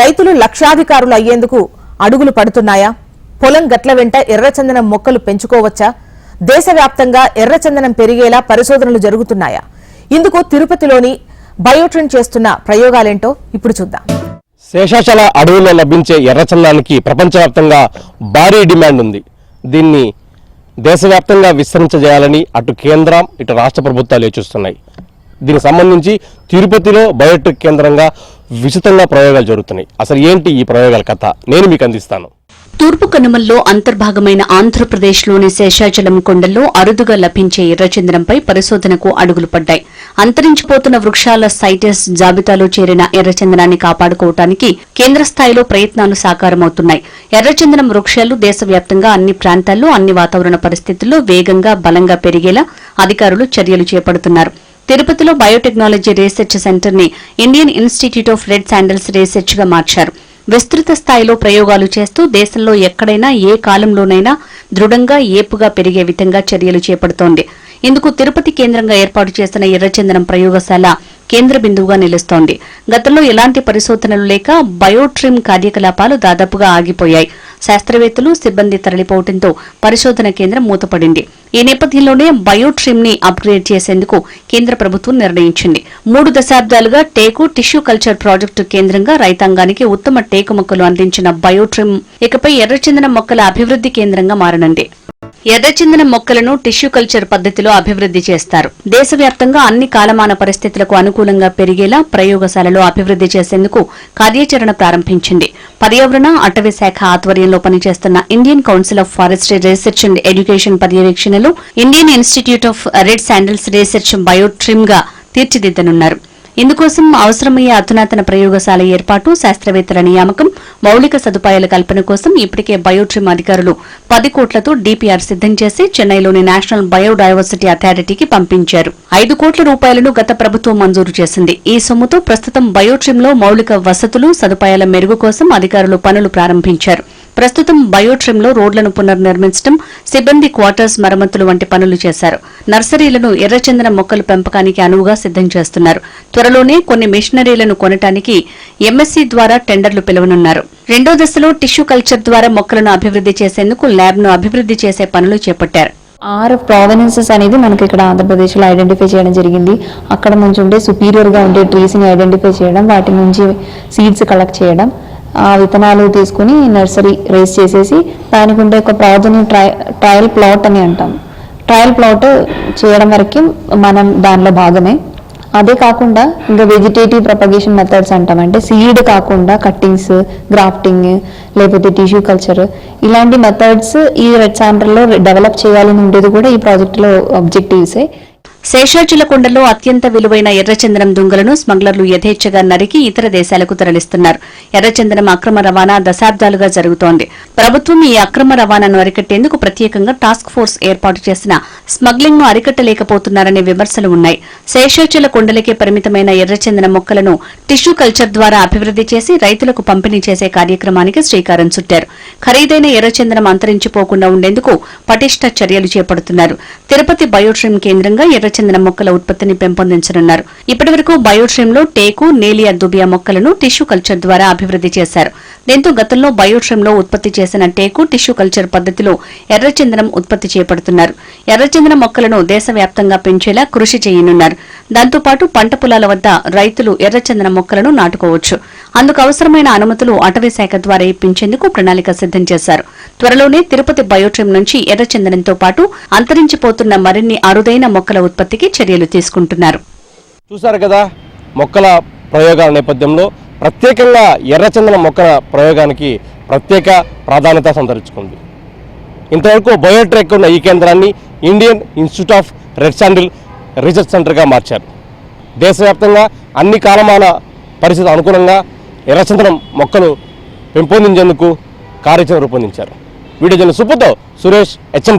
రైతులు లక్షాధికారులు అయ్యేందుకు అడుగులు పడుతున్నాయా? పొలం గట్ల వెంట ఎర్రచందనం మొక్కలు పెంచుకోవచ్చా? దేశవ్యాప్తంగా ఎర్రచందనం పెరిగేలా పరిశోధనలు జరుగుతున్నాయా? ఇందుకు తిరుపతిలోని బయోట్రిన్ చేస్తున్న ప్రయోగాలేంటో ఇప్పుడు చూద్దాం. శేషాచల అడవుల్లో లభించే ఎర్రచందానికి ప్రపంచవ్యాప్తంగా భారీ డిమాండ్ ఉంది. దీన్ని దేశవ్యాప్తంగా విస్తరించజేయాలని అటు కేంద్రం ఇటు రాష్ట్ర ప్రభుత్వాలు యోచిస్తున్నాయి దీనికి సంబంధించి తిరుపతిలో బయోటెక్ కేంద్రంగా విస్తృతంగా ప్రయోగాలు జరుగుతున్నాయి. అసలు ఏంటి ఈ ప్రయోగాల కథ? నేను మీకు అందిస్తాను. తూర్పు కనుమల్లో అంతర్భాగమైన ఆంధ్రప్రదేశ్లోని శేషాచలం కొండల్లో అరుదుగా లభించే ఎర్రచందనంపై పరిశోధనకు అడుగులు పడ్డాయి. అంతరించిపోతున్న వృక్షాల సైటస్ జాబితాలో చేరిన ఎర్రచందనాన్ని కాపాడుకోవటానికి కేంద్ర స్థాయిలో ప్రయత్నాలు సాకారమవుతున్నాయి. ఎర్రచందనం వృక్షాలు దేశవ్యాప్తంగా అన్ని ప్రాంతాల్లో అన్ని వాతావరణ పరిస్థితుల్లో వేగంగా బలంగా పెరిగేలా అధికారులు చర్యలు చేపడుతున్నారు. తిరుపతిలో బయోటెక్నాలజీ రీసెర్చ్ సెంటర్ని Indian institute of red sandals రీసెర్చ్గా మార్చారు. విస్తృత స్థాయిలో ప్రయోగాలు చేస్తూ దేశంలో ఎక్కడైనా ఏ కాలంలోనైనా దృఢంగా ఏపుగా పెరిగే విధంగా చర్యలు చేపడుతోంది. ఇందుకు తిరుపతి కేంద్రంగా ఏర్పాటు చేసిన ఎర్రచందనం ప్రయోగశాల కేంద్ర బిందువుగా నిలుస్తోంది. గతంలో ఎలాంటి పరిశోధనలు లేక బయోట్రిమ్ కార్యకలాపాలు దాదాపుగా ఆగిపోయాయి. శాస్త్రవేత్తలు సిబ్బంది తరలిపోవడంతో పరిశోధన కేంద్రం మూతపడింది. ఈ నేపథ్యంలోనే బయోట్రిమ్ని అప్గ్రేడ్ చేసేందుకు కేంద్ర ప్రభుత్వం నిర్ణయించింది. మూడు దశాబ్దాలుగా టేకు టిష్యూ కల్చర్ ప్రాజెక్టు కేంద్రంగా రైతాంగానికి ఉత్తమ టేకు మొక్కలు అందించిన బయోట్రిమ్ ఇకపై ఎర్రచందనం మొక్కల అభివృద్ధి కేంద్రంగా మారనుంది. ఎర్రచందనం మొక్కలను టిష్యూ కల్చర్ పద్ధతిలో అభివృద్ధి చేస్తారు. దేశవ్యాప్తంగా అన్ని కాలమాన పరిస్థితులకు అనుకూలంగా పెరిగేలా ప్రయోగశాలలో అభివృద్ధి చేసేందుకు కార్యాచరణ ప్రారంభించింది. పర్యావరణ అటవీ శాఖ ఆధ్వర్యంలో పనిచేస్తున్న Indian council of forestry research and education పర్యవేక్షణలో Indian institute of red sandals research బయోట్రిమ్గా తీర్చిదిద్దనున్నారు. ఇందుకోసం అవసరమయ్యే అధునాతన ప్రయోగశాల ఏర్పాటు శాస్త్రవేత్తల నియామకం మౌలిక సదుపాయాల కల్పన కోసం ఇప్పటికే బయోట్రిమ్ అధికారులు పది కోట్లతో డీపీఆర్ సిద్దం చేసి చెన్నైలోని నేషనల్ బయోడైవర్సిటీ అథారిటీకి పంపించారు. ఐదు కోట్ల రూపాయలను గత ప్రభుత్వం మంజూరు చేసింది. ఈ సొమ్ముతో ప్రస్తుతం బయోట్రిమ్లో మౌలిక వసతులు సదుపాయాల మెరుగు కోసం అధికారులు పనులు ప్రారంభించారు. ప్రస్తుతం బయోట్రిమ్లో రోడ్లను పునర్నిర్మించడం సిబ్బంది క్వార్టర్స్ మరమ్మతులు వంటి పనులు చేశారు. నర్సరీలను ఎర్రచందన మొక్కల పెంపకానికి అనువుగా సిద్దం చేస్తున్నారు. త్వరలోనే కొన్ని మిషనరీలను కొనటానికి ఎంఎస్సీ ద్వారా టెండర్లు పిలువనున్నారు. రెండో దశలో టిష్యూ కల్చర్ ద్వారా మొక్కలను అభివృద్ధి చేసేందుకు ల్యాబ్ను అభివృద్ధి చేసే పనులు చేపట్టారు. ఆరు ప్రావెనెన్సెస్ అనేది మనకి ఇక్కడ ఆంధ్రప్రదేశ్లో ఐడెంటిఫై చేయడం జరిగింది. అక్కడ నుంచి ఉండే సుపీరియర్గా ఉండే ట్రీస్ని ఐడెంటిఫై చేయడం వాటి నుంచి సీడ్స్ కలెక్ట్ చేయడం ఆ విత్తనాలు తీసుకుని నర్సరీ రేస్ చేసేసి దానికి ఉండే ఒక ప్రాజెక్ట్ ట్రై ట్రయల్ ప్లాట్ అని అంటాం. ట్రయల్ ప్లాట్ చేయడం వరకు మనం దానిలో భాగమే. అదే కాకుండా ఇంకా వెజిటేటివ్ ప్రపగేషన్ మెథడ్స్ అంటాం. అంటే సీడ్ కాకుండా కట్టింగ్స్ గ్రాఫ్టింగ్ లేకపోతే టిష్యూ కల్చర్ ఇలాంటి మెథడ్స్ ఈ రెడ్ సాండర్లో డెవలప్ చేయాలని ఉండేది కూడా ఈ ప్రాజెక్టులో ఆబ్జెక్టివ్సే శేషాచల కొండలో అత్యంత విలువైన ఎర్రచందనం దుంగలను స్మగ్లర్లు యథేచ్ఛగా నరికి ఇతర దేశాలకు తరలిస్తున్నారు. ఎర్రచందనం అక్రమ రవాణా దశాబ్దాలుగా జరుగుతోంది. ప్రభుత్వం ఈ అక్రమ రవాణాను అరికట్టేందుకు ప్రత్యేకంగా టాస్క్ ఫోర్స్ ఏర్పాటు చేసిన స్మగ్లింగ్ను అరికట్టలేకపోతున్నారనే విమర్శలు ఉన్నాయి. శేషాచల కొండలకే పరిమితమైన ఎర్రచందనం మొక్కలను టిష్యూ కల్చర్ ద్వారా అభివృద్ధి చేసి రైతులకు పంపిణీ చేసే కార్యక్రమానికి శ్రీకారం చుట్టారు. ఖరీదైన ఎర్రచందనం అంతరించిపోకుండా ఉండేందుకు పటిష్ట చర్యలు చేపడుతున్నారు. తిరుపతి బయోట్రిమ్ కేంద్రంగా ఎర్ర చెందిన మొక్కల ఉత్పత్తిని పెంపొందించనున్నారు. ఇప్పటివరకు బయోట్రిమ్లో టేకు నేలియా దుబియా మొక్కలను టిష్యూ కల్చర్ ద్వారా అభివృద్ధి చేశారు. దీంతో గతంలో బయోట్రిమ్లో ఉత్పత్తి చేసిన టేకు టిష్యూ కల్చర్ పద్ధతిలో ఎర్రచందనం ఉత్పత్తి చేపడుతున్నారు. ఎర్రచందనం మొక్కలను దేశవ్యాప్తంగా పెంచేలా కృషి చేయనున్నారు. దాంతోపాటు పంట పొలాల వద్ద రైతులు ఎర్రచందనం మొక్కలను నాటుకోవచ్చు. అందుకు అవసరమైన అనుమతులు అటవీ శాఖ ద్వారా ఇప్పించేందుకు ప్రణాళిక సిద్దం చేశారు. త్వరలోనే తిరుపతి బయోట్రిమ్ నుంచి ఎర్రచందనంతో పాటు అంతరించిపోతున్న మరిన్ని అరుదైన మొక్కల ఉత్పత్తికి చర్యలు తీసుకుంటున్నారు. చూశారు కదా మొక్కల ప్రయోగాల నేపథ్యంలో ప్రత్యేకంగా ఎర్రచందన మొక్కల ప్రయోగానికి ప్రత్యేక ప్రాధాన్యత సంతరించుకుంది. ఇంతవరకు బయోట్రెక్ ఉన్న ఈ కేంద్రాన్ని Indian institute of red sandal research సెంటర్గా మార్చారు. దేశవ్యాప్తంగా అన్ని కాలమాన పరిస్థితులు అనుగుణంగా ఎర్రచందనం మొక్కలు పెంపొందించేందుకు కార్యాచరణ రూపొందించారు. వీడియో జన సుబ్బుతో సురేష్ హెచ్ఎం